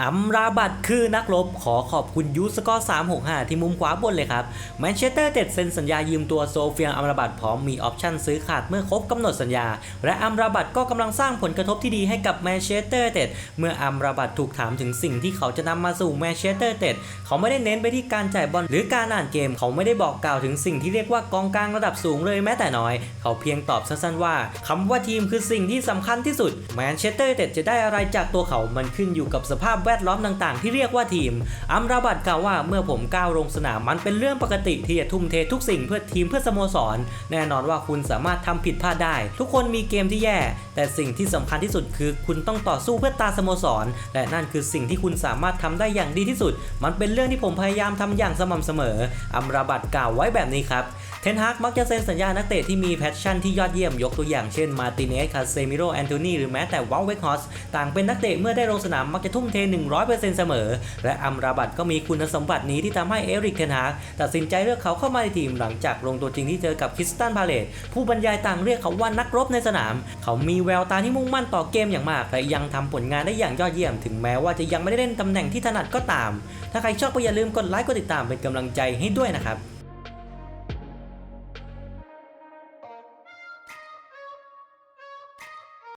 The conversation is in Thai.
อัมราบัตคือนักรบขอขอบคุณยูสกอร์365 ที่มุมขวาบนเลยครับแมนเชสเตอร์เต็ดเซ็นสัญญายืมตัวโซเฟียอัมราบัตพร้อมมีออปชั่นซื้อขาดเมื่อครบกำหนดสัญญา และอัมราบัตก็กำลังสร้างผลกระทบที่ดีให้กับแมนเชสเตอร์เต็ดเมื่ออัมราบัตถูกถามถึงสิ่งที่เขาจะนำมาสู่แมนเชสเตอร์เต็ดเขาไม่ได้เน้นไปที่การจ่ายบอลหรือการอ่านเกม เขาไม่ได้บอกกล่าวถึงสิ่งที่เรียกว่ากองกลางระดับสูงเลยแม้แต่น้อย เขาเพียงตอบสั้นๆว่าคำว่าทีมคือสิ่งที่สำคัญที่สุดแมนเชสเตอร์เต็ดจะได้อะไรจากตัวเขามันขึ้นอยู่กับสภาพแวดล้อมต่างๆ ที่เรียกว่าทีม อัมราบัตกล่าวว่าเมื่อผมก้าวลงสนามมันเป็นเรื่องปกติที่จะทุ่มเททุกสิ่งเพื่อทีมเพื่อสโมสร แน่นอนว่าคุณสามารถทำผิดพลาดได้ ทุกคนมีเกมที่แย่ แต่สิ่งที่สำคัญที่สุดคือ คุณต้องต่อสู้เพื่อตาสโมสร และนั่นคือสิ่งที่คุณสามารถทำได้อย่างดีที่สุด มันเป็นเรื่องที่ผมพยายามทำอย่างสม่ำเสมอ อัมราบัตกล่าวไว้แบบนี้ครับ เทนฮากมักจะเซ็นสัญญานักเตะที่มีแพชชั่นที่ยอดเยี่ยมยกตัวอย่างเช่นมาติเนสคาเซมิโรแอนโทนีหรือแม้แต่วอลเวกฮอสต่างเป็นนักเตะเมื่อได้ลงสนามมักจะทุ่มเท 100%เสมอ และอัมราบัตก็มีคุณสมบัตินี้ที่ทำให้เอริกเทนฮากตัดสินใจเลือกเขาเข้ามาในทีมหลังจากลงตัวจริงที่เจอกับคริสตันพาเลตผู้บรรยายต่างเรียกเขาว่านักรบในสนาม เขามีแววตาที่มุ่งมั่นต่อเกมอย่างมากและยังทำผลงานได้อย่างยอดเยี่ยม ถึงแม้ว่าจะยังไม่ได้เล่นตำแหน่งที่ถนัดก็ตาม ถ้าใครชอบก็อย่าลืมกดไลค์กดติดตามเป็นกำลังใจให้ด้วยนะครับ